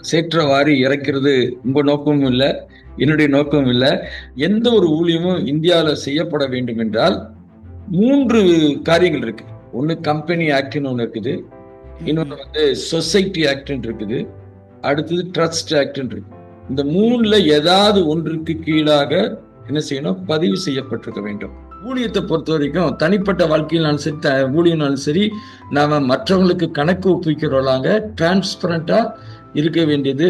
சேற்றவாரி இறக்கிறது உங்க நோக்கமும் இல்லை என்னுடைய நோக்கமும் இல்லை. எந்த ஒரு ஊழியமும் இந்தியாவில் செய்யப்பட வேண்டும் என்றால் மூன்று காரியங்கள் இருக்கு. ஒன்று கம்பெனி ஆக்ட்னு ஒன்று இருக்குது. இன்னொன்று வந்து சொசைட்டி ஆக்ட்னு இருக்குது. அடுத்தது ட்ரஸ்ட் ஆக்ட்னு இருக்கு. இந்த மூணுல ஏதாவது ஒன்றுக்கு கீழாக என்ன செய்யணும்? பதிவு செய்யப்பட்டிருக்க வேண்டும். ஊழியத்தை பொறுத்த வரைக்கும் தனிப்பட்ட வாழ்க்கையினாலும் சரி த- ஊழியனாலும் சரி நாம மற்றவங்களுக்கு கணக்கு ஒப்புவிக்கிறவங்களாங்க டிரான்ஸ்பரண்டா இருக்க வேண்டியது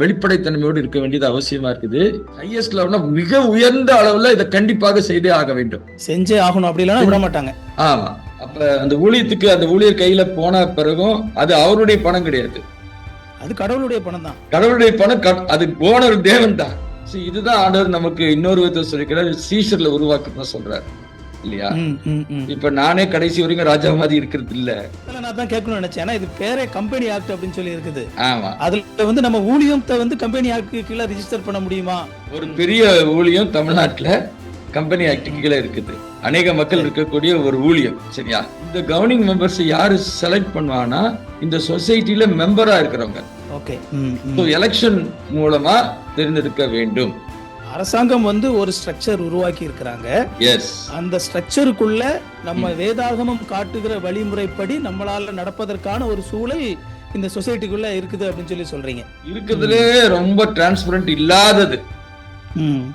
வெளிப்படைத்தன்மையோடு இருக்க வேண்டியது அவசியமா இருக்குது. ஹையஸ்ட் லெவல்னா மிக உயர்ந்த அளவுல இதை கண்டிப்பாக செய்தே ஆக வேண்டும். செஞ்சே ஆகணும் அப்படி இல்லைன்னா விட மாட்டாங்க. ஆமா. அப்ப அந்த ஊழியத்துக்கு அந்த ஊழியர் கையில போன பிறகும் அது அவருடைய பணம் கிடையாது. அது கடவுளுடைய பணம் தான். கடவுளுடைய பணம் அது ஓனர் தேவன் தான். இதுதான் ஆண்டவர் நமக்கு இன்னொரு விதத்தை சொல்லிக்கிறார் சீஷர்ல உருவாக்குன்னு சொல்றாரு. இல்லையா. இப்ப நானே கடைசி வரைக்கும் ராஜா மாதிரி இருக்கிறது இல்ல. நான் தான் கேட்கணும்னு நினைச்சேன். ஏன்னா இது பேரே கம்பெனி ஆக்ட் அப்படின்னு சொல்லி இருக்குது. ஆமா. அதுல வந்து நம்ம ஊழியத்தை வந்து கம்பெனி ஆக்ட் கீழே ரிஜிஸ்டர் பண்ண முடியுமா? ஒரு பெரிய ஊழியம் தமிழ்நாட்டுல கம்பெனி ஆக்டுக்கு கீழே இருக்குது. அநேக மக்கள் இருக்கக்கூடிய ஒரு ஊழியம் சரியா? இந்த கவர்னிங் மெம்பர்ஸ் யாரு செலக்ட் பண்ணுவாங்கன்னா இந்த சொசைட்டில மெம்பரா இருக்கிறவங்க. ஓகே எலெக்ஷன் மூலமா தேர்ந்தெடுக்க வேண்டும். அரசாங்கம் வந்து ஒரு ஸ்ட்ரக்சர் உருவாக்கி இருக்கிறாங்க. எஸ் அந்த ஸ்ட்ரக்சருக்குள்ள நம்ம வேதாகமம் காட்டுகிற வழிமுறைப்படி நம்மளால நடப்பதற்கான ஒரு சூழல் இந்த சொசைட்டிக்குள்ள இருக்குது அப்படின்னு சொல்லி சொல்றீங்க. இருக்கிறதுலே ரொம்ப டிரான்ஸ்பரண்ட் இல்லாதது. ம்.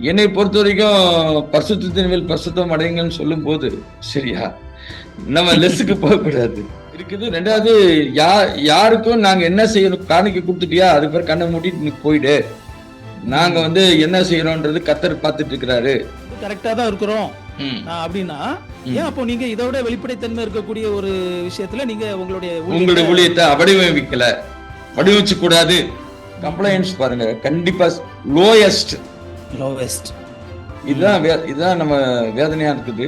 என்னை பொறுத்த வரைக்கும் பரிசுத்தின் மேல் பரிசுத்தம் அடையுங்கன்னு சொல்லும் போது சரியா? நம்ம லெஸ்ஸுக்கு போகக்கூடாது. இருக்குது. ரெண்டாவது யா யாருக்கும் நாங்க என்ன செய்யணும் காணிக்க கொடுத்துட்டியா? அதுக்கு பிறகு கண்ணை மூடிட்டு நீ போயிடு. நாங்க வந்து என்ன செய்யறோம்ன்றது கத்தர் பார்த்துட்டு இருக்கிறாரு கரெக்டா தான் இருக்கிறோம். அப்படின்னா. ஏன் அப்போ நீங்க இதோட வெளிப்படைத்தன்மை இருக்கக்கூடிய ஒரு விஷயத்துல நீங்க உங்களுடைய உங்களுடைய ஊழியத்தை வடிவமைக்கல வடிவமைச்சு கூடாது கம்ப்ளைண்ட்ஸ் பாருங்க. கண்டிப்பா லோயஸ்ட் லோவெஸ்ட் இதுதான் இதுதான் நம்ம வேதனையா இருக்குது.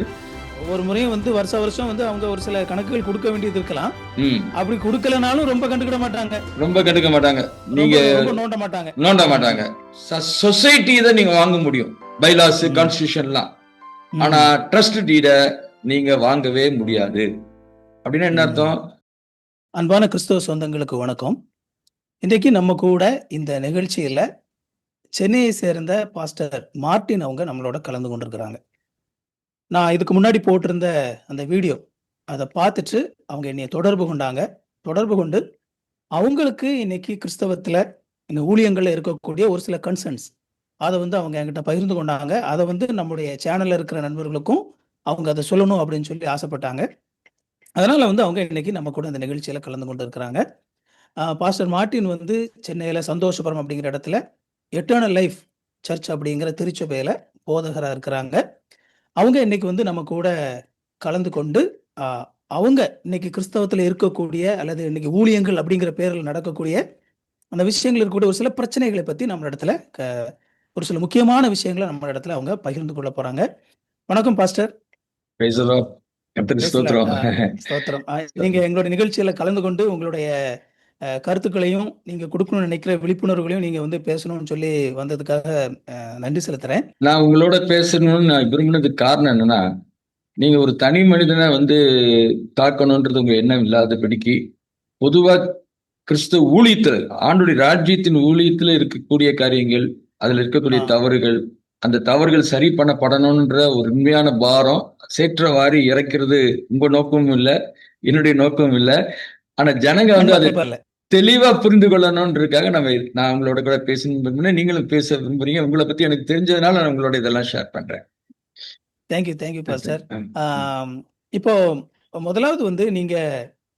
ஒவ்வொரு முறையும் வந்து வருஷ வருஷம் வந்து அவங்க ஒரு சில கணக்குகள் கொடுக்க வேண்டியது இருக்கலாம். ம். அப்படி கொடுக்கலனாலும் ரொம்ப கண்டுக்கிட மாட்டாங்க. ரொம்ப கண்டுக்க மாட்டாங்க. நீங்க நோண்ட மாட்டாங்க. நோண்ட மாட்டாங்க. சொசைட்டி தான் நீங்க வாங்க முடியும். பைலாஸ். கான்ஸ்டியூஷன்லாம். ஆனா ட்ரஸ்ட் டீட நீங்க வாங்கவே முடியாது. அப்படின்னா என்ன அர்த்தம்? அன்பான கிறிஸ்தவ சொந்தங்களுக்கு வணக்கம். இன்றைக்கு நம்ம கூட இந்த நிகழ்ச்சியில சென்னையை சேர்ந்த பாஸ்டர் மார்ட்டின் அவங்க நம்மளோட கலந்து கொண்டிருக்கிறாங்க. நான் இதுக்கு முன்னாடி போட்டிருந்த அந்த வீடியோ அதை பார்த்துட்டு அவங்க என்னை தொடர்பு கொண்டாங்க. தொடர்பு கொண்டு அவங்களுக்கு இன்னைக்கு கிறிஸ்தவத்தில் இந்த ஊழியங்களில் இருக்கக்கூடிய ஒரு சில கன்சர்ன்ஸ் அதை வந்து அவங்க என்கிட்ட பகிர்ந்து கொண்டாங்க. அதை வந்து நம்முடைய சேனலில் இருக்கிற நண்பர்களுக்கும் அவங்க அதை சொல்லணும் அப்படின்னு சொல்லி ஆசைப்பட்டாங்க. அதனால் வந்து அவங்க இன்னைக்கு நம்ம கூட இந்த நிகழ்ச்சியில் கலந்து கொண்டு இருக்கிறாங்க. பாஸ்டர் மார்ட்டின் வந்து சென்னையில் சந்தோஷபுரம் அப்படிங்கிற இடத்துல எட்டர்னல் லைஃப் சர்ச் அப்படிங்கிற திருச்சபையில் போதகராக இருக்கிறாங்க. அவங்க இன்னைக்கு வந்து நம்ம கூட கலந்து கொண்டு அவங்க இன்னைக்கு கிறிஸ்தவத்துல இருக்கக்கூடிய அல்லது இன்னைக்கு ஊழியங்கள் அப்படிங்கிற பேரில் நடக்கக்கூடிய அந்த விஷயங்கள் இருக்கக்கூடிய ஒரு சில பிரச்சனைகளை பத்தி நம்ம இடத்துல க- ஒரு சில முக்கியமான விஷயங்களை நம்ம இடத்துல அவங்க பகிர்ந்து கொள்ள போறாங்க. வணக்கம் பாஸ்டர். நீங்க எங்களோட நிகழ்ச்சியில கலந்து கொண்டு உங்களுடைய கருத்துக்களையும் நீங்க கொடுக்கணும்னு நினைக்கிற விழிப்புணர்வுகளையும் நீங்க வந்து பேசணும்னு சொல்லி வந்ததுக்காக நன்றி செலுத்துறேன் நான் உங்களோட பேசணும்னு நான் விரும்பினதுக்கு காரணம் என்னன்னா நீங்க ஒரு தனி மனிதனை வந்து தாக்கணும்ன்றது உங்க எண்ணம் இல்லாதபடிக்கு பொதுவா கிறிஸ்துவ ஊழியத்துல ஆண்டுடைய ராஜ்யத்தின் ஊழியத்துல இருக்கக்கூடிய காரியங்கள் அதுல இருக்கக்கூடிய. தவறுகள் அந்த தவறுகள் சரி பண்ணப்படணும்ன்ற ஒரு உண்மையான பாரம் சேற்றவாரி இறக்கிறது உங்க நோக்கமும் இல்ல என்னுடைய நோக்கமும் இல்ல ஆனா ஜனங்க வந்து அதை. தெளிவா புரிந்து கொள்ளணும்ன்றதுக்காக நம்ம நான் உங்களோட கூட பேசணும் நீங்களும் பேச விரும்புறீங்க. உங்களை பத்தி எனக்கு தெரிஞ்சதுனால நான் உங்களோட இதெல்லாம் ஷேர் பண்றேன். தேங்க்யூ தேங்க்யூ பாஸ்டர் இப்போ முதலாவது வந்து நீங்க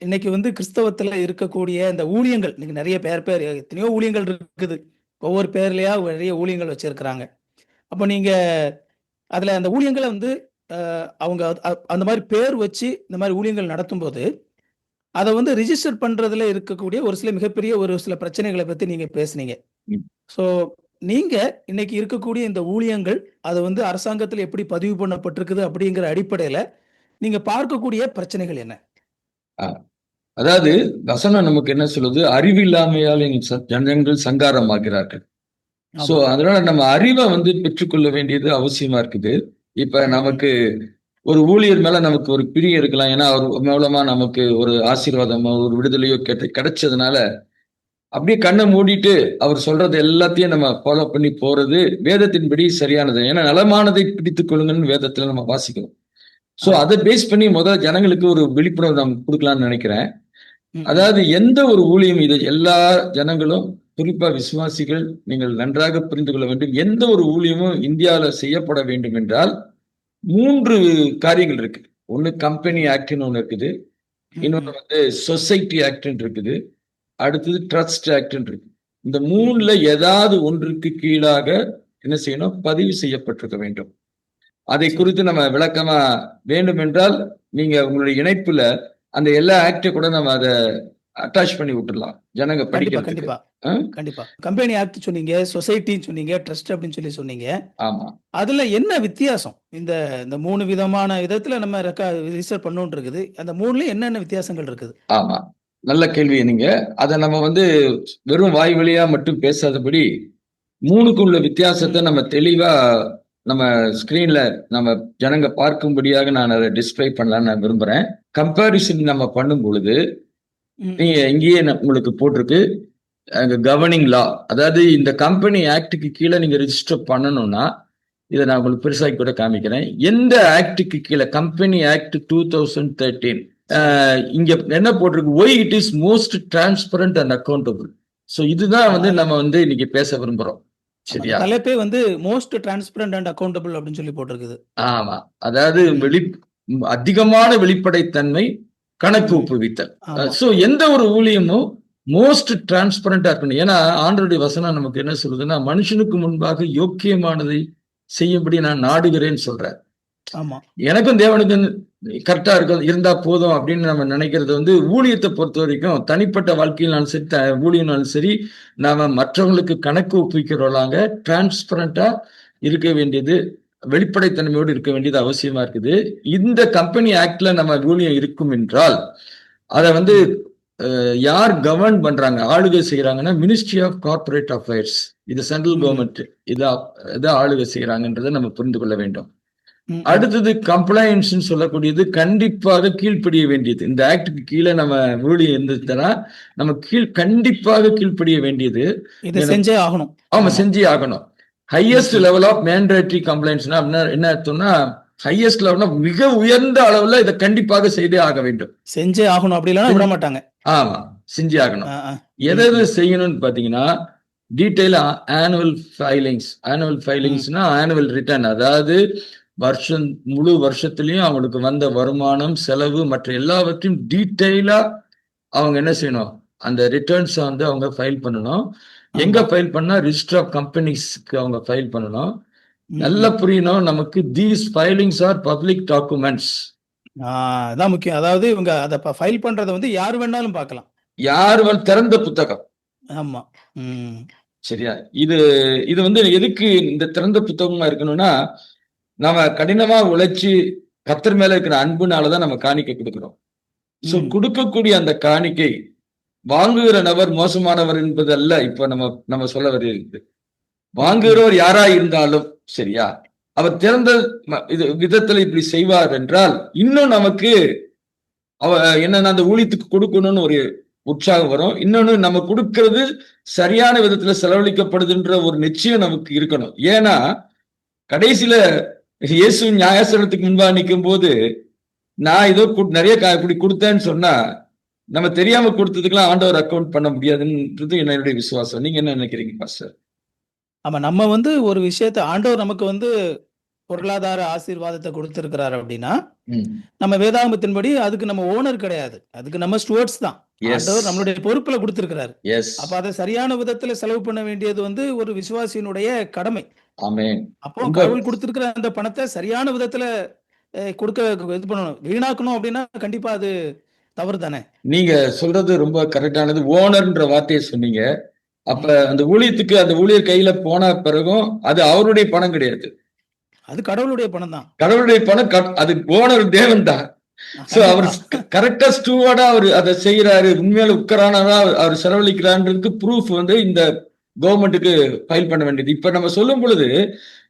இன்னைக்கு வந்து கிறிஸ்தவத்துல இருக்கக்கூடிய இந்த ஊழியங்கள் இன்னைக்கு நிறைய பேர் பேர் எத்தனையோ ஊழியங்கள் இருக்குது. ஒவ்வொரு பேர்லயா நிறைய ஊழியங்கள் வச்சிருக்கிறாங்க. அப்போ நீங்க அதுல அந்த ஊழியங்களை வந்து அவங்க அந்த மாதிரி பேர் வச்சு இந்த மாதிரி ஊழியங்கள் நடத்தும்போது அதை வந்து ரிஜிஸ்டர் பண்றதுல இருக்கக்கூடிய ஒரு சில மிகப்பெரிய ஒரு சில பிரச்சனைகளை பத்தி நீங்க பேசுனீங்க. ஸோ நீங்க இன்னைக்கு இருக்கக்கூடிய இந்த ஊழியங்கள் அது வந்து அரசாங்கத்தில் எப்படி பதிவு பண்ணப்பட்டிருக்குது அப்படிங்கிற அடிப்படையில நீங்க பார்க்கக்கூடிய பிரச்சனைகள் என்ன? அதாவது வசனம் நமக்கு என்ன சொல்லுது? அறிவில்லாமையால் ஜனங்கள் சங்காரமாகிறார்கள். சோ அதனால நம்ம அறிவை வந்து பெற்றுக்கொள்ள வேண்டியது அவசியமா இருக்குது. இப்ப நமக்கு ஒரு ஊழியர் மேல நமக்கு ஒரு பிரியம் இருக்கலாம். ஏன்னா அவர் மூலமா நமக்கு ஒரு ஆசீர்வாதமோ ஒரு விடுதலையோ கிடை கிடைச்சதுனால அப்படியே கண்ணை மூடிட்டு அவர் சொல்றது எல்லாத்தையும் நம்ம ஃபாலோ பண்ணி போறது வேதத்தின்படி சரியானது. ஏன்னா நலமானதை பிடித்துக் கொள்ளுங்கன்னு வேதத்துல நம்ம வாசிக்கணும் சோ அதை பேஸ் பண்ணி முதல் ஜனங்களுக்கு ஒரு விழிப்புணர்வு நம்ம கொடுக்கலாம்னு நினைக்கிறேன். அதாவது எந்த ஒரு ஊழியம் இது எல்லா ஜனங்களும் குறிப்பா விசுவாசிகள் நீங்கள் நன்றாக புரிந்து கொள்ள வேண்டும். எந்த ஒரு ஊழியமும் இந்தியாவில் செய்யப்பட வேண்டும் என்றால் மூன்று காரியங்கள் இருக்கு. ஒன்று கம்பெனி ஆக்ட்னு ஒன்று இருக்குது. இன்னொன்று வந்து சொசைட்டி ஆக்ட்னு இருக்குது. அடுத்தது ட்ரஸ்ட் ஆக்ட்னு இருக்கு. இந்த மூணுல ஏதாவது ஒன்றுக்கு கீழாக என்ன செய்யணும்? பதிவு செய்யப்பட்டிருக்க வேண்டும். அதை குறித்து நம்ம விளக்கமா வேண்டும் என்றால் நீங்க உங்களுடைய இணைப்புல அந்த எல்லா ஆக்டை கூட நம்ம அதை அட்டாச் பண்ணி விட்டுறலாம் ஜனங்க படிக்கிறதுக்கு. கண்டிப்பா? கண்டிப்பா. கம்பெனி ஆக்ட் சொன்னீங்க சொசைட்டின்னு சொன்னீங்க ட்ரஸ்ட் அப்படின்னு சொல்லி சொன்னீங்க. ஆமா. அதுல என்ன வித்தியாசம்? இந்த இந்த மூணு விதமான விதத்துல நம்ம ரிசர்வ் பண்ணோன் இருக்குது. அந்த மூணுலயும் என்னென்ன வித்தியாசங்கள் இருக்குது? ஆமா. நல்ல கேள்வி நீங்க. அதை நம்ம வந்து வெறும் வாய் வழியா மட்டும் பேசாதபடி மூணுக்கும் உள்ள வித்தியாசத்தை நம்ம தெளிவா நம்ம ஸ்கிரீன்ல நம்ம ஜனங்க பார்க்கும்படியாக நான் அதை டிஸ்ப்ளே பண்ணலாம்னு நான் விரும்புறேன். கம்பேரிசன் நம்ம பண்ணும் பொழுது நீங்க இங்கேயே உங்களுக்கு போட்டிருக்கு? கவர்னிங் லா அதாவது இந்த கம்பெனி ஆக்டுக்கு கீழே நீங்க ரெஜிஸ்டர் பண்ணணும்னா இதை நான் உங்களுக்கு பெருசாக்கி கூட காமிக்கிறேன். எந்த ஆக்டுக்கு கீழே company act two thousand thirteen இங்க என்ன போட்டிருக்கு? Why it is most transparent and accountable so இதுதான் வந்து நம்ம வந்து இன்னைக்கு பேச விரும்புறோம். சரியா? தலைப்பே வந்து மோஸ்ட் டிரான்ஸ்பரண்ட் அண்ட் அக்கௌண்டபிள் அப்படின்னு சொல்லி போட்டிருக்குது. ஆமா. அதாவது வெளி அதிகமான வெளிப்படைத்தன்மை கணக்கு ஒப்புவித்தல் சோ எந்த ஒரு ஊழியமும் மோஸ்ட் டிரான்ஸ்பரண்டா இருக்கணும். ஏன்னா ஆண்டருடைய வசனம் நமக்கு என்ன சொல்லுதுன்னா மனுஷனுக்கு முன்பாக யோக்கியமானதை செய்யும்படி நான் நாடுகிறேன்னு சொல்றேன் ஆமா. எனக்கும் தேவனுக்கும் கரெக்டா இருக்க இருந்தா போதும் அப்படின்னு நம்ம நினைக்கிறது வந்து ஊழியத்தை பொறுத்த வரைக்கும் தனிப்பட்ட வாழ்க்கையினாலும் சரி த- ஊழியனாலும் சரி நாம மற்றவங்களுக்கு கணக்கு ஒப்புவிக்கிறவளாங்க டிரான்ஸ்பரண்டா இருக்க வேண்டியது வெளிப்படைத்தன்மையோடு இருக்க வேண்டியது அவசியமா இருக்குது. இந்த கம்பெனி ஆக்ட்ல நம்ம ஊழியம் இருக்கும் என்றால் அதை வந்து யார் கவர்ன் பண்றாங்க ஆளுகை செய்யறாங்கன்னா மினிஸ்ட்ரி ஆஃப் கார்ப்பரேட் அஃபேர்ஸ் இது சென்ட்ரல். கவர்மெண்ட் இதா இதை ஆளுகை செய்யறாங்கன்றதை நம்ம புரிந்து கொள்ள வேண்டும். அடுத்தது கம்ப்ளைன்ஸ் சொல்லக்கூடியது கண்டிப்பாக கீழ்ப்படிய வேண்டியது. இந்த ஆக்டுக்கு கீழே நம்ம ஊழியம் இருந்துச்சுன்னா நம்ம கீழ் கண்டிப்பாக கீழ்ப்படிய வேண்டியது. செஞ்சே ஆகணும். ஆமா. செஞ்சே ஆகணும். ஹையஸ்ட் லெவல் ஆஃப் மேண்டேட்டரி கம்ப்ளைண்ட்ஸ்னா என்ன அர்த்தம்னா ஹையஸ்ட் லெவல்னா மிக உயர்ந்த அளவுல இதை கண்டிப்பாக செய்தே ஆக வேண்டும். செஞ்சே ஆகணும் அப்படி இல்லைன்னா விட மாட்டாங்க. ஆமா செஞ்சே ஆகணும். எதை எதை செய்யணும்னு பாத்தீங்கன்னா டீடைல் ஆனுவல் ஃபைலிங்ஸ் ஆனுவல் ஃபைலிங்ஸ்னா ஆனுவல் ரிட்டர்ன் அதாவது வருஷம் முழு வருஷத்துலயும் அவங்களுக்கு வந்த வருமானம் செலவு மற்ற எல்லாவற்றையும் டீட்டெயிலா அவங்க என்ன செய்யணும் அந்த ரிட்டர்ன்ஸ் வந்து அவங்க ஃபைல் பண்ணணும். எங்க ஃபைல் பண்ணா ரிஜிஸ்டர் ஆஃப் கம்பெனிஸ்க்கு அவங்க ஃபைல் பண்ணணும். நல்லா. புரியணும் நமக்கு these filings are public documents அதான் முக்கியம். அதாவது இவங்க அதை ஃபைல் பண்றதை வந்து யார் வேணாலும் பார்க்கலாம். யார் திறந்த புத்தகம். ஆமா சரியா? இது இது வந்து எதுக்கு இந்த திறந்த புத்தகமா இருக்கணும்னா நம்ம கடினமா உழைச்சு கத்தர் மேல இருக்கிற அன்புனாலதான் நம்ம காணிக்கை கொடுக்கிறோம். சோ. கொடுக்கக்கூடிய அந்த காணிக்கை வாங்குகிற நபர் மோசமானவர் என்பது அல்ல இப்ப நம்ம நம்ம சொல்ல வருகிறது. வாங்குகிறவர் யாரா இருந்தாலும் சரியா? அவர் திறந்த இது விதத்துல இப்படி செய்வார் என்றால் இன்னும் நமக்கு அவ என்னன்னா அந்த ஊழியத்துக்கு கொடுக்கணும்னு ஒரு உற்சாகம் வரும். இன்னொன்னு நம்ம கொடுக்கறது சரியான விதத்துல செலவழிக்கப்படுதுன்ற ஒரு நிச்சயம் நமக்கு இருக்கணும். ஏன்னா கடைசியில இயேசு நியாயசனத்துக்கு முன்பா நிற்கும் போது நான் ஏதோ நிறைய இப்படி கொடுத்தேன்னு சொன்னா நம்ம தெரியாம கொடுத்ததுக்கெல்லாம் ஆண்டவர் அக்கவுண்ட் பண்ண முடியாதுன்றது என்னுடைய விசுவாசம். நீங்க என்ன நினைக்கிறீங்க பாஸ்டர் ஆமா நம்ம வந்து ஒரு விஷயத்த ஆண்டவர் நமக்கு வந்து பொருளாதார ஆசீர்வாதத்தை கொடுத்திருக்கிறார் அப்படின்னா நம்ம வேதாகமத்தின்படி அதுக்கு நம்ம ஓனர் கிடையாது. அதுக்கு நம்ம ஸ்டுவர்ட்ஸ் தான். ஆண்டவர் நம்மளுடைய பொறுப்புல கொடுத்திருக்கிறாரு. அப்ப அதை சரியான விதத்துல செலவு பண்ண வேண்டியது வந்து ஒரு விசுவாசியினுடைய கடமை. அப்போ கடவுள் கொடுத்திருக்கிற அந்த பணத்தை சரியான விதத்துல கொடுக்க இது பண்ணணும். வீணாக்கணும் அப்படின்னா கண்டிப்பா அது தவறு தானே நீங்க சொல்றது ரொம்ப கரெக்டானது ஓனர்ன்ற வார்த்தையை சொன்னீங்க. அப்ப அந்த ஊழியத்துக்கு அந்த ஊழியர் கையில போன பிறகும் அது அவருடைய பணம் கிடையாது. அது கடவுளுடைய பணம் தான் கடவுளுடைய பணம் அது ஓனர் தேவன் தான் சோ அவர் கரெக்டா ஸ்டூவர்டா அவர் அதை செய்யறாரு உண்மையில உட்கரானதா அவர் செலவழிக்கிறான்றதுக்கு ப்ரூஃப் வந்து இந்த கவர்மெண்ட்டுக்கு ஃபைல் பண்ண வேண்டியது. இப்ப நம்ம சொல்லும் பொழுது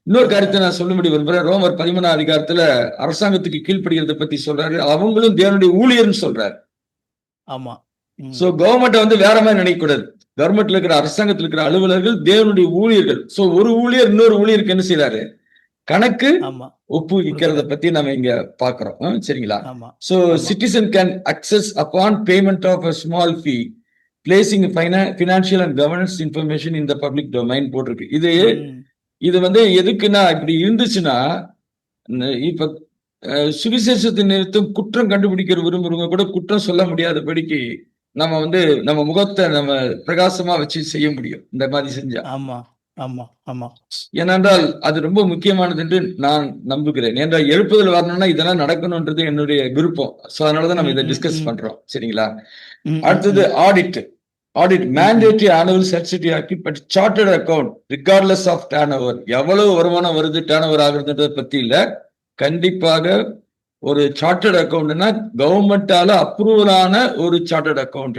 இன்னொரு கருத்தை நான் சொல்லும்படி விரும்புறேன் ரோமர் பதிமூணாம் அதிகாரத்துல அரசாங்கத்துக்கு கீழ்ப்படுகிறத பத்தி சொல்றாரு. அவங்களும் தேவனுடைய ஊழியர்னு சொல்றாரு. ஆமா. சோ கவர்மெண்ட்டை வந்து வேற மாதிரி நினைக்க கூடாது கவர்மெண்ட்ல இருக்கிற அரசாங்கத்தில் இருக்கிற அலுவலர்கள் தேவனுடைய ஊழியர்கள். சோ ஒரு ஊழியர் இன்னொரு ஊழியருக்கு என்ன செய்யறாரு கணக்கு ஒப்புவிக்கிறத பத்தி நம்ம இங்க பாக்குறோம் சரிங்களா? can access upon payment of a small fee, placing fina- financial and governance information in the public domain போட்டிருக்கு. இது இது வந்து எதுக்குன்னா இப்படி இருந்துச்சுன்னா இப்ப சுவிசேஷத்தை நிறுத்தும் குற்றம் கண்டுபிடிக்கிற விரும்புறவங்க கூட குற்றம் சொல்ல முடியாதபடிக்கு நம்ம வந்து நம்ம முகத்தை நம்ம பிரகாசமா வச்சு செய்ய முடியும். இந்த மாதிரி செஞ்சா. ஆமா ஆமா ஆமா. ஏனென்றால் அது ரொம்ப முக்கியமானது என்று நான் நம்புகிறேன். ஏனென்றால் எழுப்புதல் வரணும்னா இதெல்லாம் நடக்கணும்ன்றது என்னுடைய விருப்பம். சோ அதனாலதான் நம்ம இதை டிஸ்கஸ். பண்றோம். சரிங்களா? அடுத்தது audit audit mandatory annual certificate ஆக்கி but chartered account regardless of turnover எவ்வளவு வருமானம் வருது டேர்ன் ஓவர் ஆகுறதுன்றத பத்தி இல்ல. கண்டிப்பாக ஒரு சார்ட்டர்ட் அக்கவுண்ட்னா கவர்மெண்டால அப்ரூவலான ஒரு சார்ட்டர்ட் அக்கவுண்ட்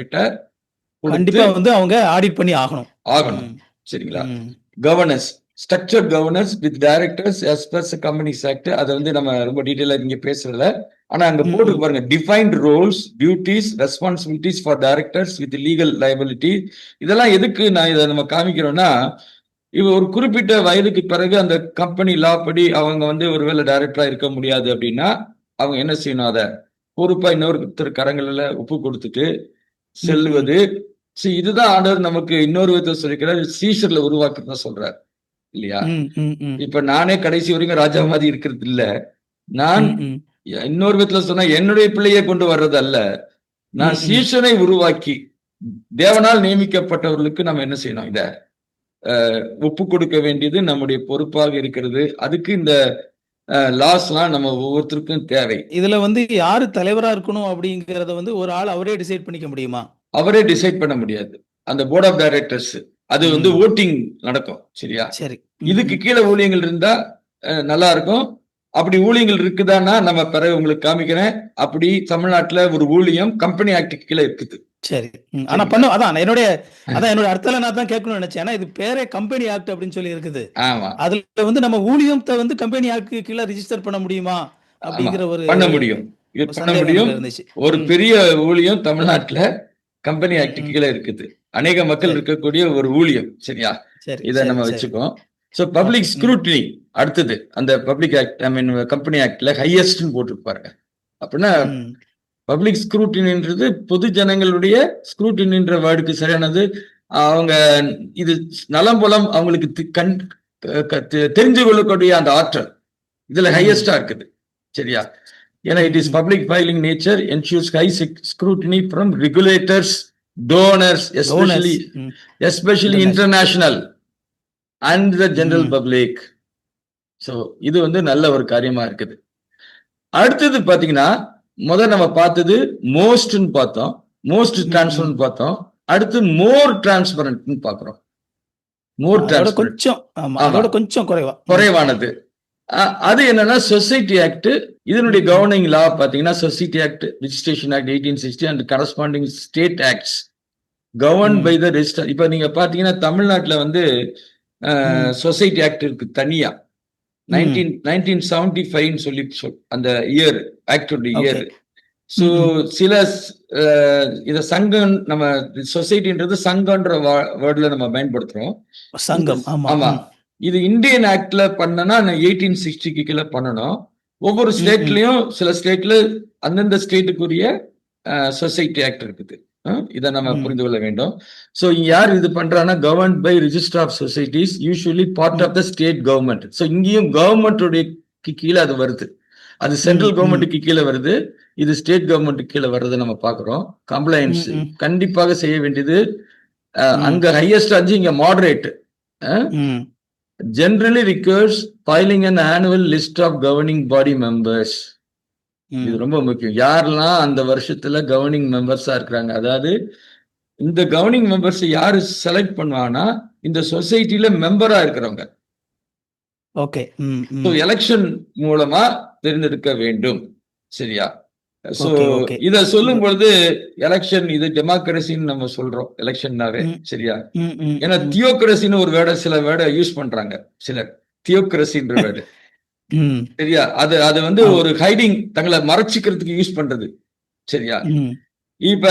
கண்டிப்பா வந்து அவங்க ஆடிட் பண்ணி ஆகணும். ஆகணும். சரிங்களா? ம், governance structure governance with directors per the companies act அதை வந்து நம்ம ரொம்ப டீட்டெயிலா இங்க பேசுறதுல ஆனா அங்க போட்டு. பாருங்க. Defined roles duties responsibilities for directors with legal liability. இதெல்லாம் எதுக்கு நான் இதை நம்ம காமிக்கிறோம்னா இவ ஒரு குறிப்பிட்ட வயதுக்கு பிறகு அந்த கம்பெனி லா படி அவங்க வந்து ஒருவேளை டைரக்டரா இருக்க முடியாது அப்படின்னா அவங்க என்ன செய்யணும் அதை? பொறுப்பா இன்னொருத்தர் கரங்கள்ல ஒப்பு கொடுத்துட்டு செல்வது. See, இதுதான் ஆண்டவர் நமக்கு இன்னொரு விதத்தை சொல்லிக்கிறார் சீஷர்ல உருவாக்குறதா சொல்றார். இல்லையா? இப்ப நானே கடைசி வரைக்கும் ராஜா மாதிரி இருக்கிறது இல்ல. நான். இன்னொரு விதத்துல சொன்னா என்னுடைய பிள்ளையை கொண்டு வர்றது அல்ல நான். சீஷனை உருவாக்கி தேவனால் நியமிக்கப்பட்டவர்களுக்கு நம்ம என்ன செய்யணும்? இத ஒப்பு கொடுக்க வேண்டியது நம்முடைய பொறுப்பாக இருக்கிறது. அதுக்கு இந்த லாஸ்லாம் நம்ம ஒவ்வொருத்தருக்கும் தேவை. இதுல வந்து யாரு தலைவரா இருக்கணும் அப்படிங்கறத வந்து ஒரு ஆள் அவரே டிசைட் பண்ணிக்க முடியுமா? அவரே டிசைட் பண்ண முடியாது. அந்த போர்ட் ஆஃப் டைரக்டர்ஸ் அது வந்து. ஓட்டிங் நடக்கும் சரியா? சரி. இதுக்கு. கீழே ஊழியங்கள் இருந்தா நல்லா இருக்கும். அப்படி ஊழியங்கள் இருக்குதான்னா நம்ம பிறகு உங்களுக்கு காமிக்கிறேன். அப்படி தமிழ்நாட்டுல ஒரு ஊழியம் கம்பெனி ஆக்ட் கீழே இருக்குது. சரி. ஆனா பண்ண அதான் என்னுடைய அதான் என்னோட அர்த்தம் நான் தான் கேட்கணும்னு நினைச்சேன். ஏன்னா இது பேரே கம்பெனி ஆக்ட் அப்படின்னு சொல்லி இருக்குது. ஆமா. அதுல வந்து நம்ம ஊழியத்தை வந்து கம்பெனி ஆக்ட் கீழே ரிஜிஸ்டர் பண்ண முடியுமா? அப்படிங்கிற ஒரு பண்ண முடியும். பண்ண முடியும். ஒரு. பெரிய ஊழியம் தமிழ்நாட்டுல கம்பெனி ஆக்ட். கீழே இருக்குது. அநேக மக்கள். இருக்கக்கூடிய ஒரு ஊழியம் சரியா? சரி இதை நம்ம. வச்சுக்கோம். So public. ஸ்க்ரூட்டினி அடுத்தது அந்த public act I mean company ஆக்ட்ல ஹையஸ்ட்னு போட்டிருப்பாருங்க அப்படின்னா பப்ளிக் ஸ்க்ரூட்டினின்றது பொது ஜனங்களுடைய ஸ்க்ரூட்டினின்ற வேர்டுக்கு சரியானது அவங்க இது நலம் புலம் அவங்களுக்கு கண் தெரிஞ்சு கொள்ளக்கூடிய அந்த ஆற்றல் இதுல. ஹையஸ்டா இருக்குது சரியா ஏன்னா it is. Public filing nature ensures high scrutiny from regulators donors. Especially especially. International and the general. Public so இது வந்து நல்ல ஒரு காரியமா இருக்குது அடுத்தது பாத்தீங்கன்னா முதல் நம்ம பார்த்தது மோஸ்ட்னு பார்த்தோம் மோஸ்ட் ம், டிரான்ஸ்பரண்ட் பார்த்தோம் அடுத்து மோர் டிரான்ஸ்பரண்ட்னு பார்க்கிறோம் மோர் கொஞ்சம். அதோட கொஞ்சம் குறைவா குறைவானது அது என்னன்னா சொசைட்டி ஆக்ட் இதனுடைய. கவர்னிங் லா பாத்தீங்கன்னா society act registration act eighteen sixty and corresponding state acts govern. By the register இப்ப நீங்க பாத்தீங்கன்னா தமிழ்நாட்டுல வந்து. சொசைட்டி ஆக்ட் இருக்கு தனியா. நைன்டீன் நைன்டீன் செவன்டி ஃபைவ்னு சொல்லி சொல் அந்த இயர் ஆக்டோட இயர். ஸோ சில இத சங்கம் நம்ம சொசைட்டின்றது சங்கம்ன்ற வேர்ட்ல நம்ம பயன்படுத்துறோம். சங்கம் ஆமா. இது இந்தியன் ஆக்ட்ல பண்ணனா எயிட்டீன் சிக்ஸ்டிக்கு கீழே பண்ணணும். ஒவ்வொரு. ஸ்டேட்லயும் சில ஸ்டேட்ல அந்தந்த ஸ்டேட்டுக்குரிய சொசைட்டி ஆக்ட் இருக்குது. இதை நம்ம. புரிந்து கொள்ள வேண்டும் ஸோ யார் இது பண்றாங்கன்னா govern by register of societies usually part. Of the state government so இங்கேயும் கவர்மெண்ட்டுடைய கீழே அது வருது அது சென்ட்ரல். கவர்மெண்ட்டுக்கு கீழே வருது இது ஸ்டேட் கவர்மெண்ட்டுக்கு கீழே வர்றதை நம்ம பாக்குறோம் கம்ப்ளைண்ட்ஸ் ம். கண்டிப்பாக செய்ய வேண்டியது. அங்க ஹையஸ்ட் அஞ்சு இங்க மாடரேட் ம், generally requires filing an annual list of governing body members ம். இது ரொம்ப முக்கியம். யாரெல்லாம் அந்த வருஷத்துல கவர்னிங் மெம்பர்ஸா இருக்கிறாங்க. அதாவது இந்த கவர்னிங் மெம்பர்ஸ் யாரு செலக்ட் பண்ணுவாங்கன்னா இந்த சொசைட்டில மெம்பரா இருக்கிறவங்க. ஓகே. எலெக்ஷன் மூலமா தேர்ந்தெடுக்க வேண்டும். சரியா? சோ. இத சொல்லும் பொழுது எலெக்ஷன் இது டெமோக்ரஸின்னு நம்ம சொல்றோம். எலெக்ஷன்னாவே. சரியா? ஏன்னா. தியோக்ரஸின்னு ஒரு வேர்டை சில வேர்டை யூஸ் பண்றாங்க. சிலர். தியோக்ரஸின்ற வேர்டு சரியா? அது அது வந்து. ஒரு ஹைடிங் தங்களை மறைச்சிக்கிறதுக்கு யூஸ் பண்றது. சரியா. இப்ப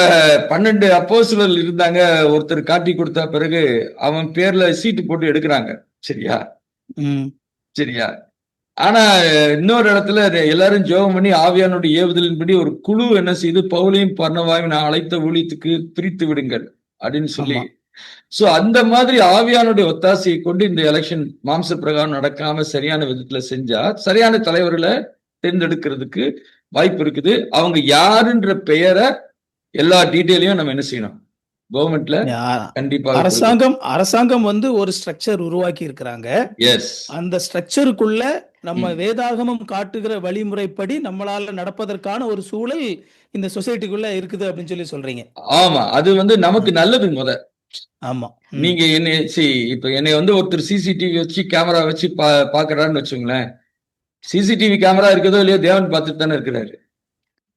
பன்னெண்டு அப்போஸ்தலர் இருந்தாங்க. ஒருத்தர் காட்டி கொடுத்த பிறகு அவன் பேர்ல சீட்டு போட்டு எடுக்கிறாங்க. சரியா? சரியா? ஆனா இன்னொரு இடத்துல எல்லாரும் ஜெபம் பண்ணி ஆவியானுடைய ஏவுதலின்படி ஒரு குழு என்ன செய்து பவுலையும் பர்ணவாயும் நான் அழைத்த ஊழியத்துக்கு பிரித்து விடுங்கள் அப்படின்னு சொல்லி. சோ அந்த மாதிரி ஆவியானுடைய ஒத்தாசையை கொண்டு இந்த எலெக்ஷன் மாம்ச பிரகாரம் நடக்காம சரியான விதத்துல செஞ்சா சரியான தலைவர்களை தேர்ந்தெடுக்கிறதுக்கு வாய்ப்பு இருக்குது. அவங்க யாருன்ற பெயரை எல்லா டீட்டெயிலையும் நம்ம என்ன செய்யணும்? கவர்மெண்ட்ல கண்டிப்பா அரசாங்கம் அரசாங்கம் வந்து ஒரு ஸ்ட்ரக்சர் உருவாக்கி இருக்கிறாங்க. எஸ் அந்த ஸ்ட்ரக்சருக்குள்ள நம்ம. வேதாகமம் காட்டுகிற வழிமுறைப்படி நம்மளால நடப்பதற்கான ஒரு சூழல் இந்த சொசைட்டிக்குள்ள இருக்குது அப்படின்னு சொல்லி சொல்றீங்க. ஆமா அது வந்து நமக்கு நல்லது முத. ஆமா. நீங்க என்னை சி இப்ப என்னை வந்து ஒருத்தர் சிசிடிவி வச்சு கேமரா வச்சு பா பாக்குறாருன்னு வச்சுங்களேன் சிசிடிவி கேமரா இருக்குதோ இல்லையோ தேவன் பார்த்துட்டு தானே இருக்கிறாரு.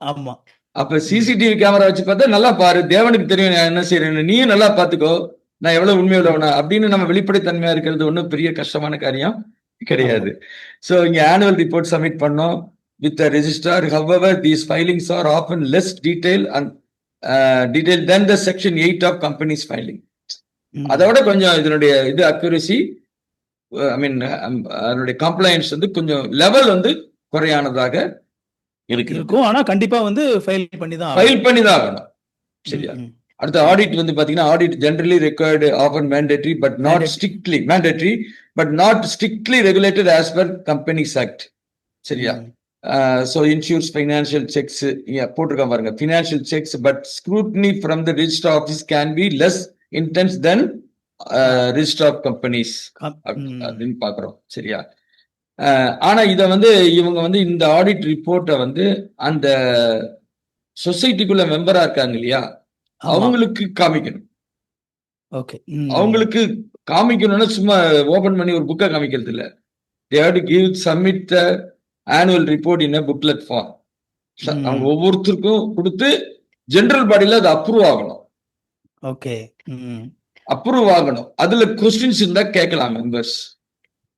ஆமா. அப்ப சிசிடிவி கேமரா வச்சு பார்த்தா நல்லா பாரு தேவனுக்கு தெரியும் நான் என்ன செய்யறேன்னு நீயும் நல்லா பாத்துக்கோ நான் எவ்வளவு உண்மையுள்ளவனா அப்படின்னு நம்ம வெளிப்படைத்தன்மையா இருக்கிறது ஒன்றும் பெரிய கஷ்டமான காரியம் கிடையாது. சோ இங்க ஆனுவல் ரிப்போர்ட் சப்மிட் பண்ணோம். With registrar however these filings are often less detail and detail then the section eight of companies filing. அதோட கொஞ்சம் இதனுடைய இது அக்யூரசி ஐ மீன் அதனுடைய கம்ப்ளைண்ட்ஸ் வந்து கொஞ்சம் லெவல் வந்து குறையானதாக இருக்கு இருக்கும். ஆனா கண்டிப்பா வந்து ஃபைல் பண்ணி தான் ஃபைல் பண்ணி தான் ஆகணும். சரியா? அடுத்த ஆடிட் வந்து பாத்தீங்கன்னா audit generally required often mandatory but not. Strictly mandatory but not strictly regulated as per companies act சரியா? ஸோ இன்சூர்ஸ் ஃபைனான்சியல் செக்ஸ் போட்டிருக்கான் பாருங்க. Financial checks but scrutiny from the register office can be less intense then register of companies அப்படின்னு பாக்குறோம் சரியா? அஹ் ஆனா இத வந்து இவங்க வந்து இந்த ஆடிட் ரிப்போர்ட்டை வந்து அந்த சொசைட்டிக்குள்ள மெம்பரா இருக்காங்க இல்லையா? அவங்களுக்கு காமிக்கணும். ஓகே அவங்களுக்கு காமிக்கணும்னா சும்மா ஓபன் பண்ணி ஒரு புக்கை காமிக்கிறது இல்ல they have to give submit annual report in booklet form. அவங்க ஒவ்வொருத்தருக்கும் கொடுத்து ஜெனரல் பாடியில அது அப்ரூவ் ஆகணும். ஓகே அப்ரூவ் ஆகணும். அதுல கொஸ்டின்ஸ் இருந்தா கேட்கலாம் மெம்பர்ஸ்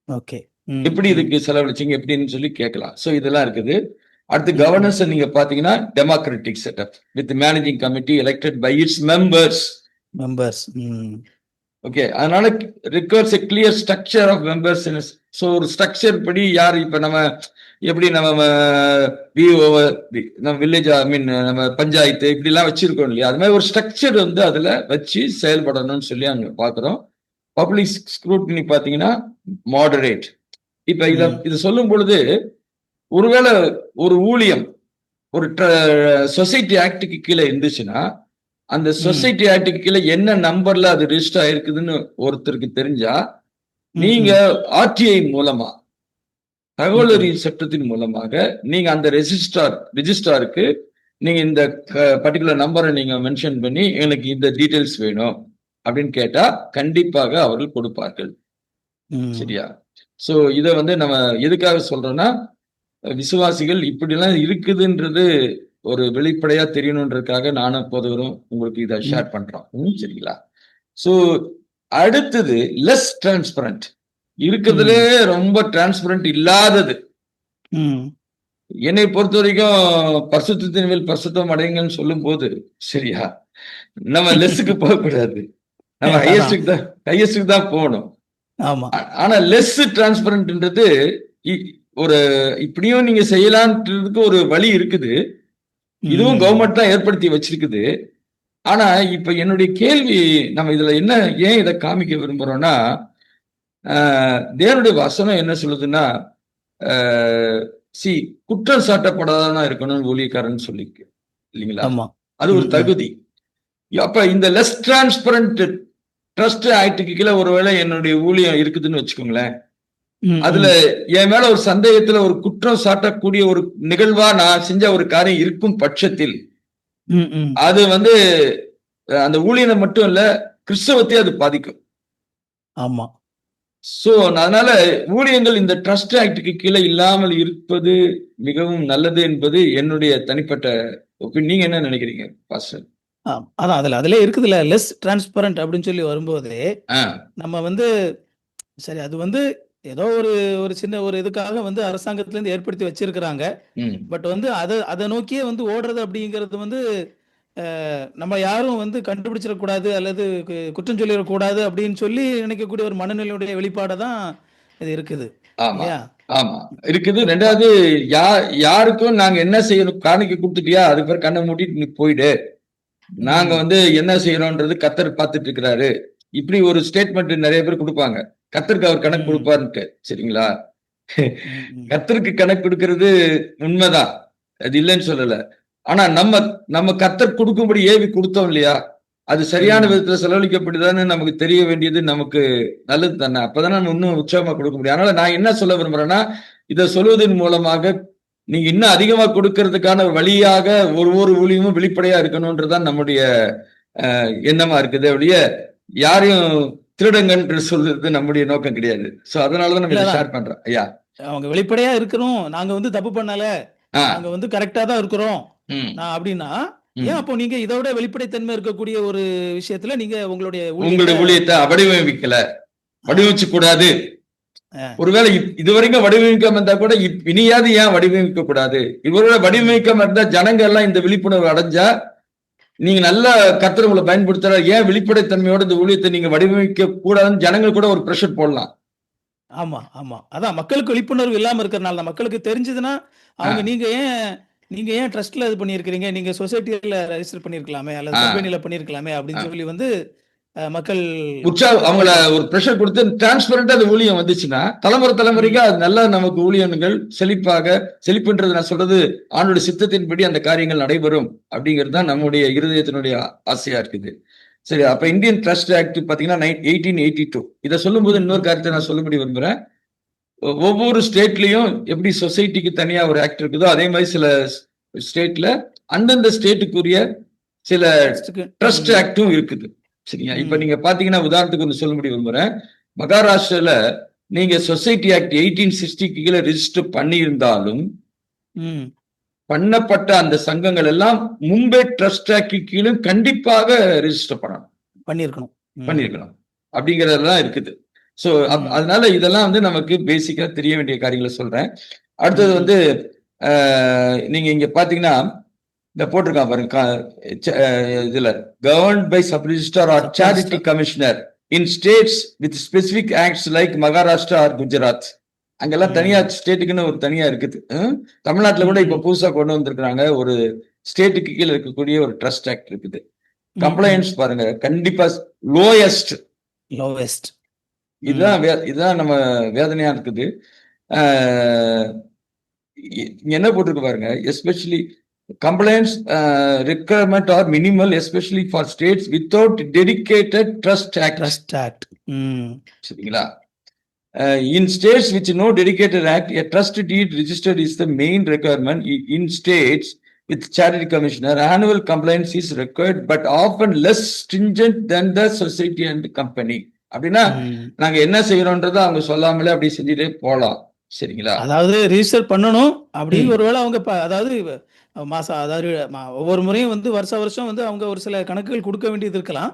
ஓகே எப்படி இதுக்கு செலவழிச்சீங்க எப்படின்னு சொல்லி கேட்கலாம். சோ இதெல்லாம் இருக்குது. அடுத்து கவர்னன்ஸ் நீங்க பாத்தீங்கன்னா democratic setup with managing committee elected by its members members okay அதனால requires a clear structure of members so ஒரு ஸ்ட்ரக்சர் படி யார் இப்ப நம்ம எப்படி நம்ம விஓ நம்ம வில்லேஜ் ஐ மீன் நம்ம பஞ்சாயத்து இப்படி எல்லாம் வச்சிருக்கோம் இல்லையா? அது மாதிரி ஒரு ஸ்ட்ரக்சர் வந்து அதுல வச்சு செயல்படணும்னு சொல்லி அங்க பாக்குறோம். பப்ளிக் ஸ்க்ரூட்டினி பாத்தீங்கன்னா மாடரேட் இப்ப இத. இது சொல்லும் பொழுது ஒருவேளை ஒரு ஊழியம் ஒரு சொசைட்டி ஆக்டுக்கு கீழே இருந்துச்சுன்னா அந்த சொசைட்டி ஆக்டுக்கு கீழே என்ன நம்பர்ல அது ரிஜிஸ்டர் ஆயிருக்குதுன்னு ஒருத்தருக்கு தெரிஞ்சா நீங்க ஆர்டிஐ மூலமா தகவல் சட்டத்தின் மூலமாக நீங்க அந்த ரெஜிஸ்டார் ரிஜிஸ்டாருக்கு நீங்க இந்த பர்டிகுலர் நம்பரை நீங்க மென்ஷன் பண்ணி எனக்கு இந்த டீடைல்ஸ் வேணும் அப்படின்னு கேட்டா கண்டிப்பாக அவர்கள் கொடுப்பார்கள். சரியா? சோ இத வந்து நம்ம எதுக்காக சொல்றோம்னா விசுவாசிகள் இப்படிலாம் இருக்குதுன்றது ஒரு வெளிப்படையா தெரியணுன்றதுக்காக நானும் போதுவரும் உங்களுக்கு இதை ஷேர் பண்றோம். சரிங்களா? சோ அடுத்தது லெஸ் டிரான்ஸ்பரண்ட் இருக்கிறதுல ரொம்ப டிரான்ஸ்பரண்ட் இல்லாதது. என்னை பொறுத்த வரைக்கும் பரிசுத்தின் மேல் பரிசுத்தம் அடையுங்கன்னு சொல்லும் போது சரியா? நம்ம லெஸ்ஸுக்கு போக கூடாது நம்ம. ஹையஸ்டுக்கு தான் ஹையஸ்டுக்கு தான் போகணும். ஆனா லெஸ் டிரான்ஸ்பரண்ட்ன்றது ஒரு இப்படியும் நீங்க செய்யலான்றதுக்கு ஒரு வழி இருக்குது. இதுவும் கவர்மெண்ட் தான் ஏற்படுத்தி வச்சிருக்குது. ஆனா இப்ப என்னுடைய கேள்வி நம்ம இதுல என்ன ஏன் இதை காமிக்க விரும்புறோம்னா தேவனுடைய வசனம் என்ன சொல்லுதுன்னா சி குற்றம் சாட்டப்படாதவனா இருக்கணும்னு ஊழியக்காரன் சொல்லி இல்லைங்களா ஆமா அது ஒரு. தகுதி அப்ப இந்த லெஸ் டிரான்ஸ்பரண்ட் ட்ரஸ்ட் ஆக்டுக்கு கீழே ஒருவேளை என்னுடைய ஊழியம் இருக்குதுன்னு வச்சுக்கோங்களேன் அதுல என் மேல ஒரு சந்தேகத்துல ஒரு குற்றம் சாட்டக்கூடிய ஒரு நிகழ்வா நான் செஞ்ச ஒரு காரியம் இருக்கும் பட்சத்தில். அது வந்து அந்த ஊழியனை மட்டும் இல்ல கிறிஸ்தவத்தை அது பாதிக்கும். ஆமா. சோ அதனால ஊழியங்கள் இந்த ட்ரஸ்ட் ஆக்டுக்கு கீழே இல்லாமல் இருப்பது மிகவும் நல்லது என்பது என்னுடைய தனிப்பட்ட ஒப்பீனியன். நீங்க என்ன நினைக்கிறீங்க பாஸ்டர்? அதான் அதுல அதுல இருக்குதுல்ல லெஸ் டிரான்ஸ்பரண்ட் அப்படின்னு சொல்லி வரும்போது நம்ம வந்து சரி அது வந்து ஏதோ ஒரு ஒரு சின்ன ஒரு இதுக்காக வந்து அரசாங்கத்துல இருந்து ஏற்படுத்தி வச்சிருக்கிறாங்க. பட் வந்து அதை அதை நோக்கியே வந்து ஓடுறது அப்படிங்கிறது வந்து நம்ம யாரும் வந்து கண்டுபிடிச்சிடக்கூடாது அல்லது குற்றம் சொல்லிடக்கூடாது அப்படின்னு சொல்லி நினைக்கக்கூடிய ஒரு மனநிலையுடைய வெளிப்பாடை தான் இது இருக்குது. ஆமா. இல்லையா? ஆமா. இருக்குது. ரெண்டாவது யா யாருக்கும் நாங்க என்ன செய்யணும் காணிக்கை கொடுத்துட்டியா? அதுக்கு பேர் கண்ணை மூடிட்டு நீ போயிடு. நாங்க வந்து என்ன செய்யறோம்ன்றது கத்தர் பார்த்துட்டு இருக்கிறாரு. இப்படி ஒரு ஸ்டேட்மெண்ட் நிறைய பேர் கொடுப்பாங்க. கத்தருக்கு அவர் கணக்கு ம். கொடுப்பாருன்ட்டு சரிங்களா. கத்தருக்கு கணக்கு கொடுக்கறது உண்மைதான் அது இல்லைன்னு சொல்லல ஆனா நம்ம நம்ம கத்தர் கொடுக்கும்படி ஏவி கொடுத்தோம் இல்லையா அது சரியான. விதத்துல செலவழிக்கப்படுதான்னு நமக்கு தெரிய வேண்டியது நமக்கு நல்லது தானே அப்பதானே நம்ம இன்னும் உற்சாகமா கொடுக்க முடியும் அதனால நான் என்ன சொல்ல விரும்புறேன்னா இதை சொல்வதன் மூலமாக நீங்க இன்னும் அதிகமா கொடுக்கறதுக்கான வழியாக ஒரு ஒரு ஊழியமும் வெளிப்படையா இருக்கணும்ன்றதுதான் நம்முடைய எண்ணமா இருக்குது அப்படியே யாரையும் திருடங்கன்று சொல்றது நம்முடைய நோக்கம் கிடையாது. சோ அதனாலதான் நம்ம இதை. ஷேர் பண்றோம். ஐயா. அவங்க வெளிப்படையா இருக்கிறோம். நாங்க வந்து தப்பு பண்ணல. நாங்க வந்து கரெக்டா தான் இருக்கிறோம். அப்படின்னா. ஏன் அப்போ நீங்க இதோட வெளிப்படைத்தன்மை இருக்கக்கூடிய ஒரு விஷயத்துல நீங்க உங்களுடைய உங்களுடைய ஊழியத்தை- வடிவமைக்கல வடிவமைச்சு கூடாது. ஒருவேளை இதுவரைக்கும் வடிவமைக்காம இருந்தா கூட இனியாவது ஏன் வடிவமைக்க கூடாது? இவரோட வடிவமைக்காம இருந்தா ஜனங்க எல்லாம் இந்த விழிப்புணர்வு அடைஞ்சா நீங்க நல்ல கர்த்தர் உங்களை பயன்படுத்துற ஏன் வெளிப்படைத்தன்மையோட இந்த ஊழியத்தை நீங்க வடிவமைக்க கூடாதுன்னு ஜனங்கள் கூட ஒரு ப்ரெஷர் போடலாம். ஆமா ஆமா. அதான் மக்களுக்கு விழிப்புணர்வு இல்லாம இருக்கிறனால மக்களுக்கு தெரிஞ்சதுன்னா அவங்க நீங்க ஏன் நீங்க ஏன் ட்ரஸ்ட்ல இது பண்ணியிருக்கிறீங்க? நீங்க சொசைட்டில ரெஜிஸ்டர் பண்ணிருக்கலாமே அல்லது. கம்பெனில பண்ணிருக்கலாமே அப்படின்னு சொல்லி வந்து மக்கள் உற்சாக அவங்கள ஒரு ப்ரெஷர் கொடுத்து டிரான்ஸ்பரண்டா அந்த ஊழியம் வந்துச்சுன்னா தலைமுறை தலைமுறைக்கு அது நல்ல நமக்கு ஊழியங்கள் செழிப்பாக செழிப்புன்றது நான் சொல்றது ஆண்டோட சித்தத்தின்படி அந்த காரியங்கள் நடைபெறும் அப்படிங்கிறது தான் நம்முடைய இருதயத்தினுடைய ஆசையா இருக்குது. சரி அப்ப இந்தியன் ட்ரஸ்ட் ஆக்ட் பாத்தீங்கன்னா எயிட்டீன் எயிட்டி டூ இதை சொல்லும்போது இன்னொரு காரியத்தை நான் சொல்லும்படி விரும்புறேன். ஒவ்வொரு ஸ்டேட்லயும் எப்படி சொசைட்டிக்கு தனியா ஒரு ஆக்ட் இருக்குதோ அதே மாதிரி சில ஸ்டேட்ல அந்தந்த ஸ்டேட்டுக்குரிய சில ட்ரஸ்ட் ஆக்டும் இருக்குது. சரியா இப்ப. நீங்க பாத்தீங்கன்னா உதாரணத்துக்கு ஒன்று சொல்லும்படி விரும்புறேன் மகாராஷ்டிரால நீங்க சொசைட்டி ஆக்ட் எயிட்டீன் சிக்ஸ்டிக்கு கீழே ரெஜிஸ்டர் பண்ணியிருந்தாலும் ம் பண்ணப்பட்ட அந்த சங்கங்கள் எல்லாம் மும்பை ட்ரஸ்ட் ஆக்ட் கீழே கண்டிப்பாக ரெஜிஸ்டர் பண்ணணும் பண்ணிருக்கணும் ம். பண்ணியிருக்கணும் அப்படிங்கறதெல்லாம் இருக்குது ஸோ. அதனால இதெல்லாம் வந்து நமக்கு பேசிக்கா தெரிய வேண்டிய காரியங்களை சொல்றேன் அடுத்தது. வந்து நீங்க இங்க பாத்தீங்கன்னா இந்த போட்டிருக்கான் பாருங்க இதுல. Governed by sub register or charity. Commissioner in states with specific acts like Maharashtra or Gujarat அங்கெல்லாம். தனியா ஸ்டேட்டுக்குன்னு ஒரு தனியா இருக்குது? தமிழ்நாட்டுல கூட இப்ப. புதுசா கொண்டு வந்திருக்கிறாங்க. ஒரு ஸ்டேட்டுக்கு கீழே இருக்கக்கூடிய ஒரு ட்ரஸ்ட் ஆக்ட் இருக்குது. கம்ப்ளைண்ட்ஸ் பாருங்க. கண்டிப்பா லோயஸ்ட் லோவெஸ்ட் இதுதான் இதுதான் நம்ம வேதனையா இருக்குது. என்ன போட்டிருக்கு பாருங்க. Especially complaints requirement are minimal especially for states without dedicated trust act trust act சரிங்களா? In states which no dedicated act a trust deed registered is the main requirement in states with charity commissioner annual complaints is required but often less stringent than the society and company அப்படின்னா ம். நாங்க என்ன செய்யறோன்றத அவங்க சொல்லாமலே அப்படி செஞ்சுட்டே போலாம் சரிங்களா? அதாவது ரிஜிஸ்டர் பண்ணணும் அப்படி ம். ஒருவேளை அவங்க அதாவது மாசம் அதாவது ஒவ்வொரு முறையும் வந்து வருஷ வருஷம் வந்து அவங்க ஒரு சில கணக்குகள் கொடுக்க வேண்டியது இருக்கலாம்.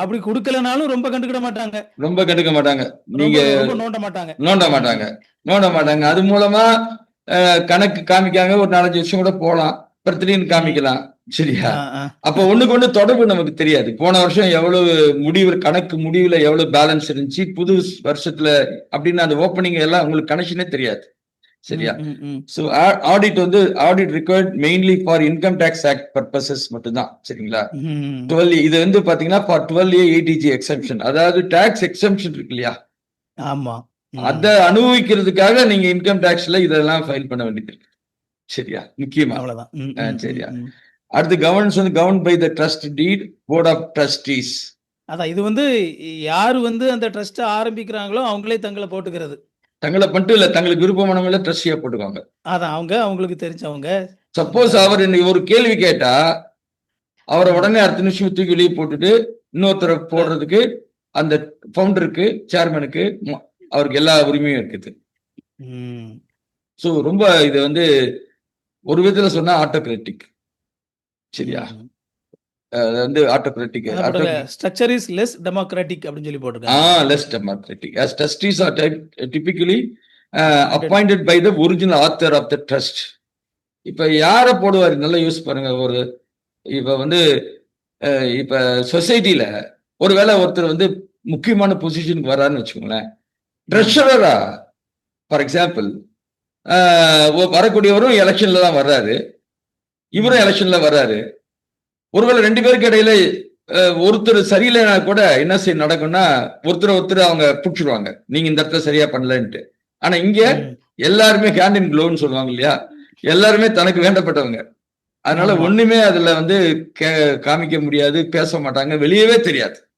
அப்படி கொடுக்கலனாலும் ரொம்ப கண்டுக்கிட மாட்டாங்க. ரொம்ப கண்டுக்க மாட்டாங்க. நீங்க நோண்ட மாட்டாங்க. நோண்ட மாட்டாங்க. நோண்ட மாட்டாங்க. அது மூலமா கணக்கு காமிக்காங்க ஒரு நாலஞ்சு வருஷம் கூட போலாம். அப்புறம் திடீர்னு காமிக்கலாம். சரியா. அப்ப ஒண்ணுக்கு ஒண்ணு தொடர்பு நமக்கு தெரியாது. போன வருஷம் எவ்வளவு முடிவு கணக்கு முடிவுல எவ்வளவு பேலன்ஸ் இருந்துச்சு புது வருஷத்துல அப்படின்னு அந்த ஓப்பனிங் எல்லாம் உங்களுக்கு கனெக்ஷனே தெரியாது. சரியா. ஸோ ஆடிட் வந்து audit required mainly for income tax act purposes மட்டும்தான் சரிங்களா. டுவெல் இது வந்து பாத்தீங்கன்னா for twelve A ADG exemption அதாவது டாக்ஸ் எக்ஸம்ஷன் இருக்கு இல்லையா? ஆமா. அதை அனுபவிக்கிறதுக்காக நீங்க இன்கம் டாக்ஸ்ல இதெல்லாம் ஃபைல் பண்ண வேண்டியது இருக்கு. சரியா? முக்கியமா. அவ்வளவுதான். சரியா. அடுத்து கவர்னன்ஸ் வந்து govern by the trust deed board of trustees அதான் இது வந்து யாரு வந்து அந்த ட்ரஸ்ட் ஆரம்பிக்கிறாங்களோ அவங்களே தங்களை போட்டுக்கிறது. தங்களை மட்டும் இல்ல தங்களுக்கு விருப்பமானவங்கள ட்ரஸ்டியா போட்டுக்கோங்க அதான் அவங்க அவங்களுக்கு தெரிஞ்சவங்க. சப்போஸ் அவர் ஒரு கேள்வி கேட்டா அவரை உடனே அடுத்த நிமிஷம் தூக்கி வெளியே போட்டுட்டு இன்னொருத்தரை போடுறதுக்கு அந்த ஃபவுண்டருக்கு சேர்மனுக்கு அவருக்கு எல்லா உரிமையும் இருக்குது. ஸோ ரொம்ப இது வந்து ஒரு விதத்துல சொன்னா ஆட்டோகிராட்டிக் சரியா? வந்து autocratic structure is less democratic அப்படின்னு சொல்லி ஆ போட்டிருக்காங்க democratic. As trustees are type, typically uh, appointed by the original author of the trust. இப்ப யார போடுவாரு? நல்லா யூஸ் பாருங்க. ஒரு இப்ப வந்து இப்ப சொசைட்டில ஒருவேளை ஒருத்தர் வந்து முக்கியமான பொசிஷனுக்கு வர்றாருன்னு வச்சுக்கோங்களேன். ட்ரெஷரரா ஃபார் எக்ஸாம்பிள் வரக்கூடியவரும் எலெக்ஷன்ல தான் வர்றாரு. இவரும் எலெக்ஷன்ல வர்றாரு. ஒருவேளை ரெண்டு பேருக்கு இடையில ஒருத்தர் சரியில்லைனா கூட என்ன செய்ய நடக்கும்னா ஒருத்தர் ஒருத்தர் அவங்க புடிச்சிருவாங்க. நீங்க இந்த இடத்துல சரியா பண்ணலன்ட்டு. ஆனா இங்க. எல்லாருமே கேண்டின் க்ளோன்னு சொல்லுவாங்க இல்லையா? எல்லாருமே தனக்கு வேண்டப்பட்டவங்க. அதனால. ஒண்ணுமே அதுல வந்து கே- காமிக்க முடியாது பேச மாட்டாங்க வெளியவே தெரியாது.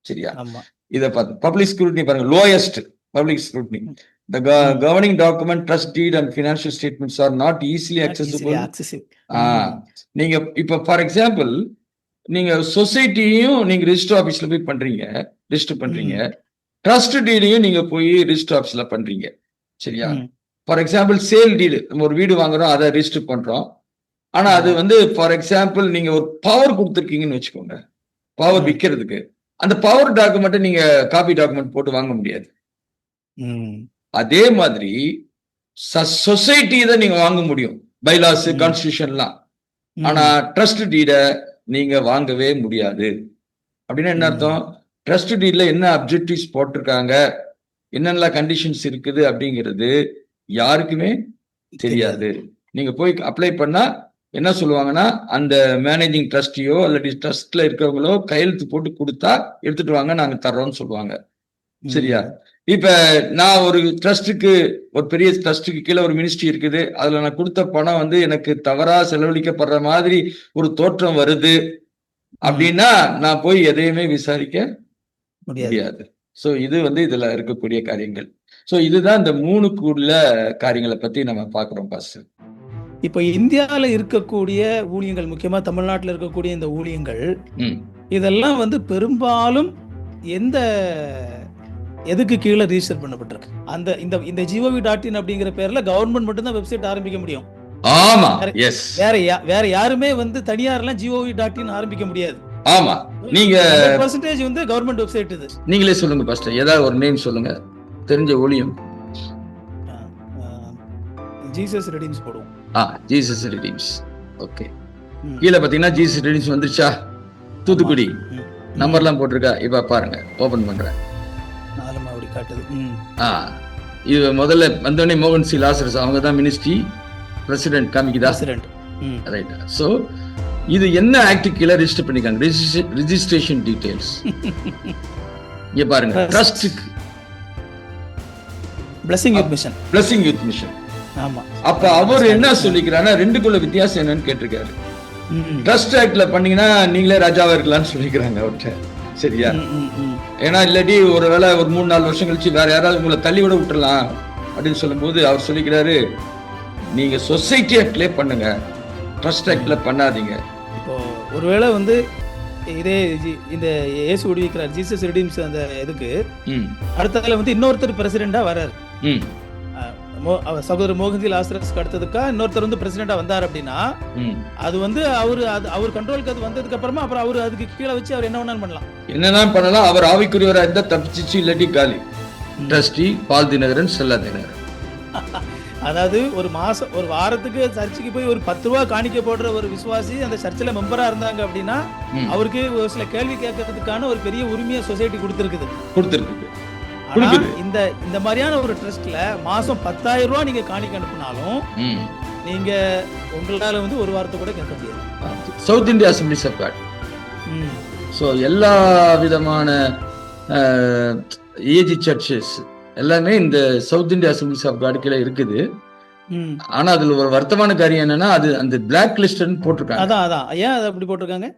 சரியா? இதை பார்த்து பப்ளிக் ஸ்க்ரூட்னி பாருங்க lowest public scrutiny the governing document trust deed and financial statements are not easily accessible. accessible. ஆ நீங்க இப்ப ஃபார் எக்ஸாம்பிள் நீங்க சொசைட்டியும் நீங்க ரிஜிஸ்டர் ஆபீஸ்ல போய் பண்றீங்க ரிஜிஸ்டர் பண்றீங்க. ட்ரஸ்ட் டீலையும் நீங்க போய் ரிஜிஸ்டர் ஆபீஸ்ல பண்றீங்க. சரியா? ம். ஃபார் எக்ஸாம்பிள் சேல் நம்ம ஒரு வீடு வாங்குறோம் அதை ரிஜிஸ்டர் பண்றோம். ஆனா அது வந்து ஃபார் எக்ஸாம்பிள் நீங்க ஒரு பவர் கொடுத்துருக்கீங்கன்னு வச்சுக்கோங்க. பவர் ம். விற்கிறதுக்கு அந்த பவர் டாக்குமெண்ட்டை நீங்க காப்பி டாக்குமெண்ட் போட்டு வாங்க முடியாது. ம். அதே மாதிரி சொசைட்டி தான் நீங்க வாங்க முடியும் பைலாஸ். கான்ஸ்டியூஷன்லாம். ஆனா ட்ரஸ்ட் டீட நீங்க வாங்கவே முடியாது அப்படின்னா என்ன. அர்த்தம் ட்ரஸ்ட் டீட்ல என்ன அப்ஜெக்டிவ்ஸ் போட்டிருக்காங்க என்னென்ன கண்டிஷன்ஸ் இருக்குது அப்படிங்கிறது யாருக்குமே தெரியாது நீங்க போய் அப்ளை பண்ணா என்ன சொல்லுவாங்கன்னா அந்த மேனேஜிங் ட்ரஸ்டியோ அல்லது ட்ரஸ்ட்ல இருக்கிறவங்களோ கையெழுத்து போட்டு கொடுத்தா எடுத்துட்டு வாங்க நாங்க தர்றோம்னு சொல்லுவாங்க. சரியா? இப்ப நான் ஒரு ட்ரஸ்ட்டுக்கு ஒரு பெரிய ட்ரஸ்ட்டுக்கு கீழே ஒரு மினிஸ்ட்ரி இருக்குது. அதுல நான் கொடுத்த பணம் வந்து எனக்கு தவறா செலவழிக்கப்படுற மாதிரி ஒரு தோற்றம் வருது. அப்படின்னா நான் போய் எதையுமே விசாரிக்க முடியாது. சோ இது வந்து இதுல இருக்கக்கூடிய காரியங்கள். சோ இதுதான் இந்த மூணுக்குள்ள காரியங்களை பத்தி நம்ம பாக்குறோம் பாஸ் இப்போ இந்தியாவில் இருக்கக்கூடிய ஊழியங்கள் முக்கியமா தமிழ்நாட்டில் இருக்கக்கூடிய இந்த ஊழியங்கள் இதெல்லாம் வந்து பெரும்பாலும் எந்த எதுக்கு கீழே ரிஜிஸ்டர் பண்ணப்பட்டிருக்கு? அந்த இந்த இந்த ஜிஓவி டாட் இன் அப்படிங்கிற பேர்ல கவர்மெண்ட் மட்டும்தான் வெப்சைட் ஆரம்பிக்க முடியும். ஆமா எஸ் வேற வேற யாருமே வந்து தனியார்லாம் ஜிஓவி டாட் இன் ஆரம்பிக்க முடியாது. ஆமா நீங்க பர்சன்டேஜ் வந்து கவர்மெண்ட் வெப்சைட் இது. நீங்களே சொல்லுங்க பாஸ்டர் ஏதாவது ஒரு நேம் சொல்லுங்க. தெரிஞ்ச ஊழியம். ஜீசஸ் ரெடிம்ஸ் போடுவோம். ஆ ஜீசஸ் ரிடீம்ஸ் ஓகே. கீழே பாத்தீங்கன்னா ஜீசஸ் ரிடீம்ஸ் வந்துருச்சா? தூத்துக்குடி. நம்பர்லாம் போட்டிருக்கா? இப்ப பாருங்க ஓபன் பண்றேன். காட்டுது. ஆ இது முதல்ல வந்தோடனே மோகன் சி. லாசரஸ் அவங்க தான் மினிஸ்ட்ரி பிரசிடென்ட் காமிக்குதா. ம். ரைட் ஸோ இது என்ன ஆக்ட் கீழே ரிஜிஸ்டர் பண்ணிருக்காங்க? ரிஜிஸ்ட்ரேஷன் டீடைல்ஸ் இங்க பாருங்க. ட்ரஸ்டுக்கு Blessing youth mission. Blessing youth mission ஆமா. அப்ப அவர் என்ன சொல்லிக்கிறாருன்னா ரெண்டுக்குள்ள வித்தியாசம் என்னன்னு கேட்டிருக்காரு. ட்ரஸ்ட் ஆக்ட்ல பண்ணீங்கன்னா நீங்களே ராஜாவா இருக்கலாம்னு சொல்லிக்கிறாங்க அவர்கிட்ட. சரியா. ஏன்னா இல்லாட்டி ஒரு வேளை ஒரு மூணு நாலு வருஷம் கழிச்சு வேற யாராவது உங்களை தள்ளி விட விட்டுறலாம் அப்படின்னு சொல்லும்போது அவர் சொல்லிக்கிறாரு நீங்க சொசைட்டி ஆக்ட்லயே பண்ணுங்க. ட்ரஸ்ட் ஆக்ட்ல பண்ணாதீங்க. இப்போ ஒருவேளை வந்து இதே இந்த இயேசு விடுவிக்கிறார் ஜீசஸ் ரெடிம்ஸ் அந்த இதுக்கு ம். அடுத்ததுல வந்து இன்னொருத்தர் பிரசிடெண்டா வரார் ம் மோ- அவர் சகோதரர் மோகன்ஜி லாசரஸ்க்கு அடுத்ததுக்கா இன்னொருத்தர் வந்து பிரசிடெண்டா வந்தார் அப்படின்னா அது வந்து அவர் அது அவர் கண்ட்ரோலுக்கு அது வந்ததுக்கு அப்புறமா அப்புறம் அவர் அதுக்கு கீழே வச்சு அவர் என்ன வேணாலும் பண்ணலாம். என்னதான் பண்ணலாம் அவர் ஆவிக்குரியவரா இருந்தா தப்பிச்சிச்சு இல்லாட்டி காலி. ட்ரஸ்டி பால் தினகரன் செல்லா தினகரன். அதாவது ஒரு மாசம் ஒரு வாரத்துக்கு சர்ச்சுக்கு போய் ஒரு பத்து ரூபா காணிக்க போடுற ஒரு விசுவாசி அந்த சர்ச்சில் மெம்பரா இருந்தாங்க அப்படின்னா. அவருக்கு ஒரு சில கேள்வி கேட்கறதுக்கான ஒரு பெரிய உரிமையை சொசைட்டி கொடுத்துருக்குது. கொடுத்துருக்கு. ஆனா கொடுக்குது. இந்த இந்த மாதிரியான ஒரு ட்ரஸ்ட்ல மாசம் பத்தாயிரம் ரூபாய் நீங்க காணிக்க அனுப்புனாலும் நீங்க உங்களால வந்து ஒரு வாரத்தை கூட கேட்க முடியாது. South India assemblies of God. So எல்லா விதமான ஏஜி சர்ச்சஸ் எல்லாமே இந்த south India assemblies of God கீழே இருக்குது. ஆனா அதுல ஒரு வருத்தமான காரியம் என்னன்னா அது அந்த பிளாக் லிஸ்ட்னு போட்டிருக்காங்க. அதான் அதான். ஏன் அதை அப்படி போட்டிருக்காங்க?